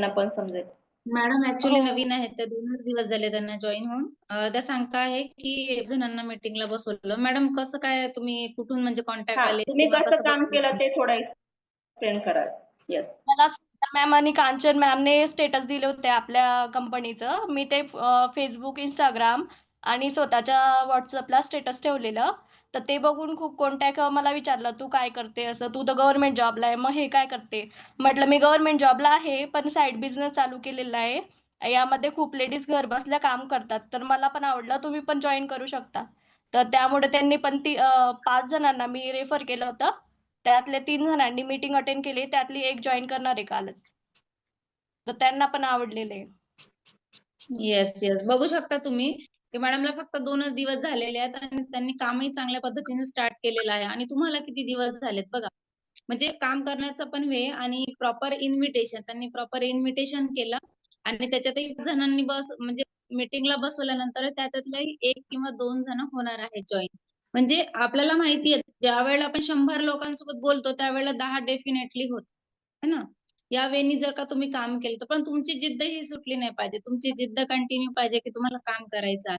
त्यांना पण समजेल. मॅडम ऍक्च्युली हो. नवीन आहेत त्या दोनच दिवस झाले त्यांना जॉईन होऊन अ, त्या सांगता आहे की एक जणांना मीटिंगला बसवलं मॅडम कसं काय तुम्ही कुठून म्हणजे कॉन्टॅक्ट आले तुम्ही कसं काम? केलं ते थोडं एक्सप्लेन कराल. येस. मला मॅम आणि कांचन मॅमने स्टेटस दिले होते आपल्या कंपनीचं. मी ते Facebook, Instagram आणि स्वतःच्या WhatsAppला स्टेटस ठेवलेलं. तर ते बघून खूप कॉन्टॅक्ट मला विचारलं, "तू काय करते?" असं. "तू तर गव्हर्नमेंट जॉबला आहे, मग हे काय करते?" म्हटलं, "मी गव्हर्नमेंट जॉबला आहे, पण साईड बिझनेस चालू केलेला आहे. यामध्ये खूप लेडीज घर बसल्या काम करतात. तर मला पण आवडलं, तुम्ही पण जॉईन करू शकता." तर त्यामुळे त्यांनी पण ती पाच जणांना मी रेफर केलं होतं. त्यातल्या तीन जणांनी मीटिंग अटेंड केली. त्यातली एक जॉईन करणार आहे कालच. तर त्यांना पण आवडलेले येस, येस. बघू शकता तुम्ही की मॅडमला फक्त दोनच दिवस झालेले आहेत आणि त्यांनी कामही चांगल्या पद्धतीने स्टार्ट केलेलं आहे आणि तुम्हाला किती दिवस झालेत बघा. म्हणजे काम करण्याचा पण वेळ आणि प्रॉपर इन्व्हिटेशन त्यांनी प्रॉपर इन्व्हिटेशन केलं आणि त्याच्यातही जणांनी बस म्हणजे मीटिंगला बसवल्यानंतर त्याच्यातल्याही 1 किंवा दोन जण होणार आहेत जॉईन म्हणजे आपल्याला माहिती आहे ज्यावेळेला आपण शंभर लोकांसोबत बोलतो त्यावेळेला दहा डेफिनेटली होत है ना? या वेनी जर का तुम्ही काम केलं तर पण तुमची जिद्द ही सुटली नाही पाहिजे. तुमची जिद्द कंटिन्यू पाहिजे की तुम्हाला काम करायचं आहे.